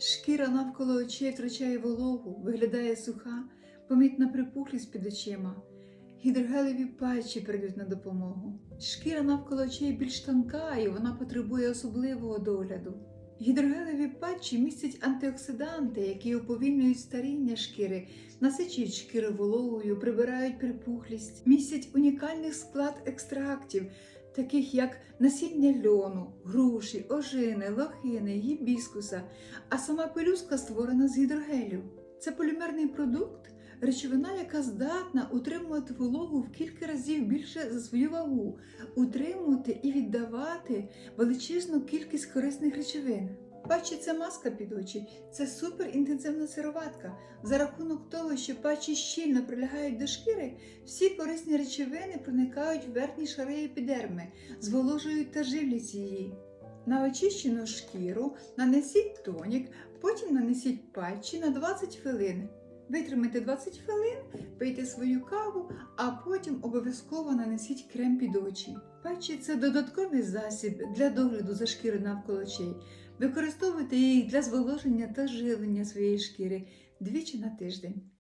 Шкіра навколо очей втрачає вологу, виглядає суха, помітна припухлість під очима. Гідрогелеві патчі прийдуть на допомогу. Шкіра навколо очей більш тонка і вона потребує особливого догляду. Гідрогелеві патчі містять антиоксиданти, які уповільнюють старіння шкіри, насичують шкіру вологою, прибирають припухлість, містять унікальний склад екстрактів, таких як насіння льону, груші, ожини, лохини, гібіскуса, а сама пелюстка створена з гідрогелю. Це полімерний продукт, речовина, яка здатна утримувати вологу в кілька разів більше за свою вагу, утримувати і віддавати величезну кількість корисних речовин. Патчі це маска під очі, це суперінтенсивна сироватка. За рахунок того, що патчі щільно прилягають до шкіри, всі корисні речовини проникають в верхні шари епідерми, зволожують та живлять її. На очищену шкіру нанесіть тонік, потім нанесіть патчі на 20 хвилин. Витримайте 20 хвилин, пийте свою каву, а потім обов'язково нанесіть крем під очі. Патчі це додатковий засіб для догляду за шкірою навколо очей. Використовуйте їх для зволоження та живлення своєї шкіри двічі на тиждень.